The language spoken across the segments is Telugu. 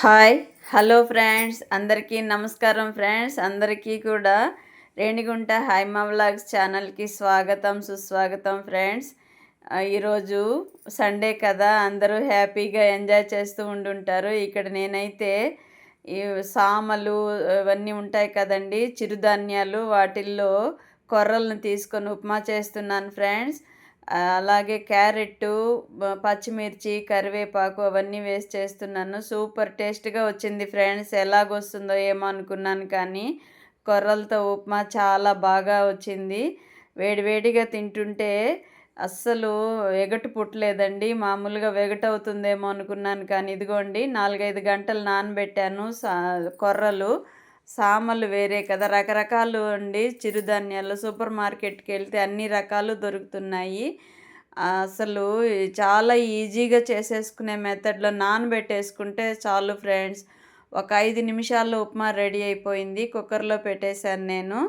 హాయ్ హలో ఫ్రెండ్స్ అందరికీ నమస్కారం ఫ్రెండ్స్ అందరికీ కూడా రేణిగుంట హైమా వ్లాగ్స్ ఛానల్కి స్వాగతం సుస్వాగతం ఫ్రెండ్స్. ఈరోజు సండే కదా అందరూ హ్యాపీగా ఎంజాయ్ చేస్తూ ఉండుంటారు. ఇక్కడ నేనైతే ఈ సామలు ఇవన్నీ ఉంటాయి కదండి చిరుధాన్యాలు వాటిల్లో కొర్రలను తీసుకొని ఉప్మా చేస్తున్నాను ఫ్రెండ్స్. అలాగే క్యారెట్టు పచ్చిమిర్చి కరివేపాకు అవన్నీ వేసి చేస్తున్నాను. సూపర్ టేస్ట్గా వచ్చింది ఫ్రెండ్స్. ఎలాగొస్తుందో ఏమో అనుకున్నాను కానీ కొర్రలతో ఉప్మా చాలా బాగా వచ్చింది. వేడివేడిగా తింటుంటే అస్సలు ఎగటు పుట్టలేదండి. మామూలుగా వెగటవుతుందేమో అనుకున్నాను కానీ ఇదిగోండి నాలుగైదు గంటలు నానబెట్టాను సా కొర్రలు. సామలు వేరే కదా. రకరకాలు అండి. చిరుధాన్యాలు సూపర్ మార్కెట్కి వెళ్తే అన్ని రకాలు దొరుకుతున్నాయి. అసలు చాలా ఈజీగా చేసేసుకునే మెథడ్లో నానబెట్టేసుకుంటే చాలు ఫ్రెండ్స్. ఒక ఐదు నిమిషాల్లో ఉప్మా రెడీ అయిపోయింది. కుక్కర్లో పెట్టేశాను నేను.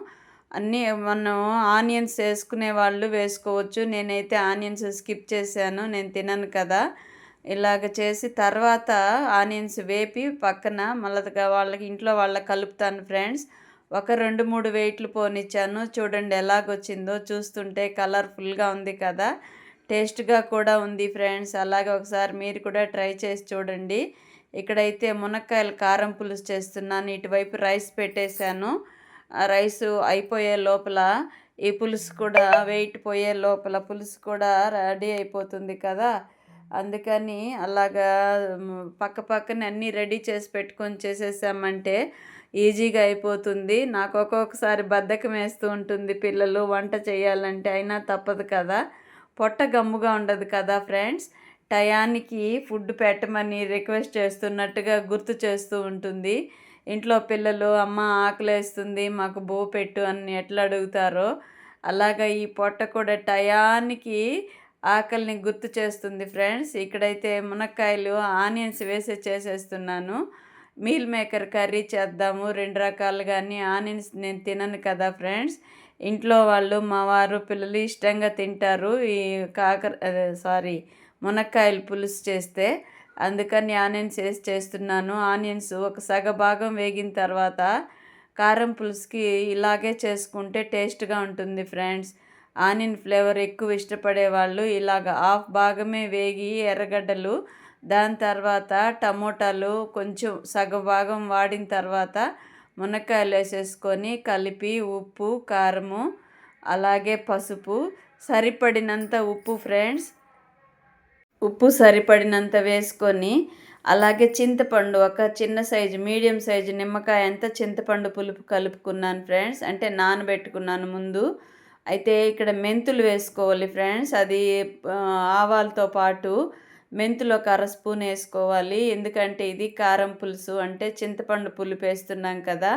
అన్నీ మనం ఆనియన్స్ వేసుకునే వాళ్ళు వేసుకోవచ్చు. నేనైతే ఆనియన్స్ స్కిప్ చేశాను. నేను తినను కదా. ఇలాగ చేసి తర్వాత ఆనియన్స్ వేపి పక్కన మళ్ళీ వాళ్ళకి ఇంట్లో వాళ్ళకి కలుపుతాను ఫ్రెండ్స్. ఒక రెండు మూడు వెయిట్లు పోనిచ్చాను. చూడండి ఎలాగొచ్చిందో చూస్తుంటే కలర్ఫుల్గా ఉంది కదా. టేస్ట్గా కూడా ఉంది ఫ్రెండ్స్. అలాగే ఒకసారి మీరు కూడా ట్రై చేసి చూడండి. ఇక్కడైతే మునక్కాయలు కారం పులుసు చేస్తున్నాను. ఇటువైపు రైస్ పెట్టేశాను. ఆ రైస్ అయిపోయే లోపల ఈ పులుసు కూడా వెయిట్ పోయే లోపల పులుసు కూడా రెడీ అయిపోతుంది కదా. అందుకని అలాగా పక్క పక్కన అన్నీ రెడీ చేసి పెట్టుకొని చేసేసామంటే ఈజీగా అయిపోతుంది. నాకు ఒక్కొక్కసారి బద్ధకం వేస్తూ ఉంటుంది పిల్లలు వంట చేయాలంటే అయినా తప్పదు కదా. పొట్ట గమ్ముగా ఉండదు కదా ఫ్రెండ్స్. టయానికి ఫుడ్ పెట్టమని రిక్వెస్ట్ చేస్తున్నట్టుగా గుర్తు చేస్తూ ఉంటుంది. ఇంట్లో పిల్లలు అమ్మ ఆకలేస్తుంది మాకు బో పెట్టు అని ఎట్లా అడుగుతారో. అలాగా ఈ పొట్ట కూడా టయానికి ఆకలిని గుర్తు చేస్తుంది ఫ్రెండ్స్. ఇక్కడైతే మునక్కాయలు ఆనియన్స్ వేసి చేసేస్తున్నాను. మీల్ మేకర్ కర్రీ చేద్దాము. రెండు రకాలు కానీ ఆనియన్స్ నేను తినను కదా ఫ్రెండ్స్. ఇంట్లో వాళ్ళు మా వారు పిల్లలు ఇష్టంగా తింటారు. ఈ కాకర సారీ మునక్కాయలు పులుసు చేస్తే అందుకని ఆనియన్స్ వేసి చేస్తున్నాను. ఆనియన్స్ ఒక సగ భాగం వేగిన తర్వాత కారం పులుసుకి ఇలాగే చేసుకుంటే టేస్ట్గా ఉంటుంది ఫ్రెండ్స్. ఆనియన్ ఫ్లేవర్ ఎక్కువ ఇష్టపడే వాళ్ళు ఇలాగ హాఫ్ భాగమే వేగి ఎర్రగడ్డలు దాని తర్వాత టమోటాలు కొంచెం సగ భాగం వాడిన తర్వాత మునక్కాయలు వేసేసుకొని కలిపి ఉప్పు కారము అలాగే పసుపు సరిపడినంత ఉప్పు ఫ్రెండ్స్. ఉప్పు సరిపడినంత వేసుకొని అలాగే చింతపండు ఒక చిన్న సైజు మీడియం సైజు నిమ్మకాయ ఎంత చింతపండు పులుపు కలుపుకున్నాను ఫ్రెండ్స్. అంటే నానబెట్టుకున్నాను ముందు. అయితే ఇక్కడ మెంతులు వేసుకోవాలి ఫ్రెండ్స్. అది ఆవాలతో పాటు మెంతులు ఒక అర స్పూన్ వేసుకోవాలి. ఎందుకంటే ఇది కారం పులుసు అంటే చింతపండు పులుపు వేస్తున్నాం కదా.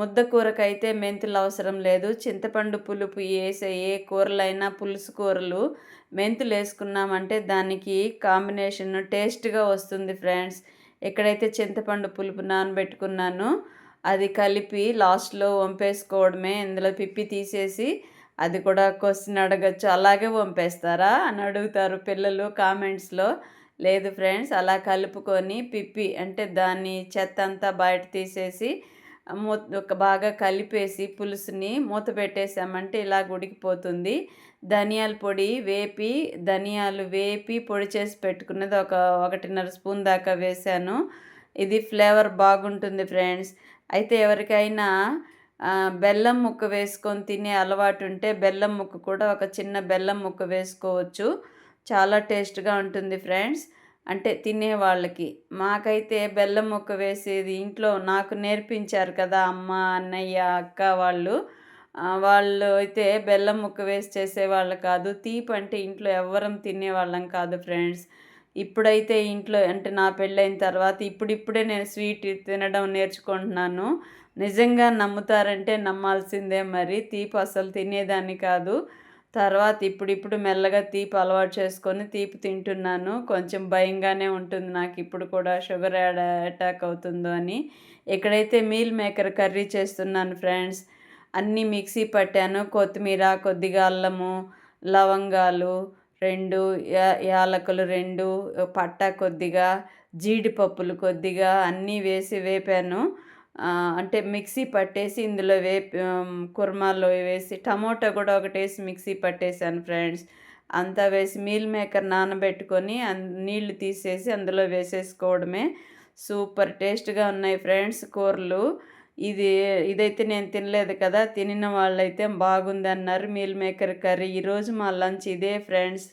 ముద్ద కూరకైతే మెంతులు అవసరం లేదు. చింతపండు పులుపు వేసే ఏ కూరలైనా పులుసు కూరలు మెంతులు వేసుకున్నామంటే దానికి కాంబినేషన్ టేస్ట్గా వస్తుంది ఫ్రెండ్స్. ఎక్కడైతే చింతపండు పులుపు నానబెట్టుకున్నానో అది కలిపి లాస్ట్లో వంపేసుకోవడమే. ఇందులో పిప్పి తీసేసి అది కూడా క్వశ్చన్ అడగచ్చు. అలాగే వంపేస్తారా అని అడుగుతారు పిల్లలు కామెంట్స్లో. లేదు ఫ్రెండ్స్ అలా కలుపుకొని పిప్పి అంటే దాన్ని చెత్త అంతా బయట తీసేసి మూత ఒక బాగా కలిపేసి పులుసుని మూత పెట్టేసామంటే ఇలా ఉడికిపోతుంది. ధనియాల పొడి వేపి ధనియాలు వేపి పొడి చేసి పెట్టుకున్నది ఒక ఒకటిన్నర స్పూన్ దాకా వేసాను ఇది ఫ్లేవర్ బాగుంటుంది ఫ్రెండ్స్. అయితే ఎవరికైనా బెల్లం ముక్క వేసుకొని తినే అలవాటు ఉంటే బెల్లం ముక్క కూడా ఒక చిన్న బెల్లం ముక్క వేసుకోవచ్చు. చాలా టేస్ట్గా ఉంటుంది ఫ్రెండ్స్. అంటే తినే వాళ్ళకి. మాకైతే బెల్లం ముక్క వేసేది ఇంట్లో నాకు నేర్పించారు కదా అమ్మ అన్నయ్య అక్క వాళ్ళు. వాళ్ళు అయితే బెల్లం ముక్క వేసి చేసేవాళ్ళు కాదు. తీపి అంటే ఇంట్లో ఎవ్వరం తినేవాళ్ళం కాదు ఫ్రెండ్స్. ఇప్పుడైతే ఇంట్లో అంటే నా పెళ్ళైన తర్వాత ఇప్పుడిప్పుడే నేను స్వీట్ తినడం నేర్చుకుంటున్నాను. నిజంగా నమ్ముతారంటే నమ్మాల్సిందే మరి. తీపి అసలు తినేదాన్ని కాదు. తర్వాత ఇప్పుడిప్పుడు మెల్లగా తీపి అలవాటు చేసుకొని తీపి తింటున్నాను. కొంచెం భయంగానే ఉంటుంది నాకు ఇప్పుడు కూడా షుగర్ యాడ్ అటాక్ అవుతుందో అని. ఇక్కడైతే మీల్ మేకర్ కర్రీ చేస్తున్నాను ఫ్రెండ్స్ అన్నీ మిక్సీ పట్టాను. కొత్తిమీర కొద్దిగా అల్లము లవంగాలు రెండు యా యాలకులు రెండు పట్టా కొద్దిగా జీడిపప్పులు కొద్దిగా అన్నీ వేసి వేపాను. అంటే మిక్సీ పట్టేసి ఇందులో వే కుర్మాల్లో వేసి టమోటా కూడా ఒకటి వేసి మిక్సీ పట్టేశాను ఫ్రెండ్స్. అంతా వేసి మీల్ మేకర్ నానబెట్టుకొని నీళ్ళు తీసేసి అందులో వేసేసుకోవడమే. సూపర్ టేస్ట్గా ఉన్నాయి ఫ్రెండ్స్ కూరలు. ఇది ఇదైతే నేను తినలేదు కదా తినిన వాళ్ళైతే బాగుంది అన్నారు మీల్ మేకర్ కర్రీ. ఈరోజు మా లంచ్ ఇదే ఫ్రెండ్స్.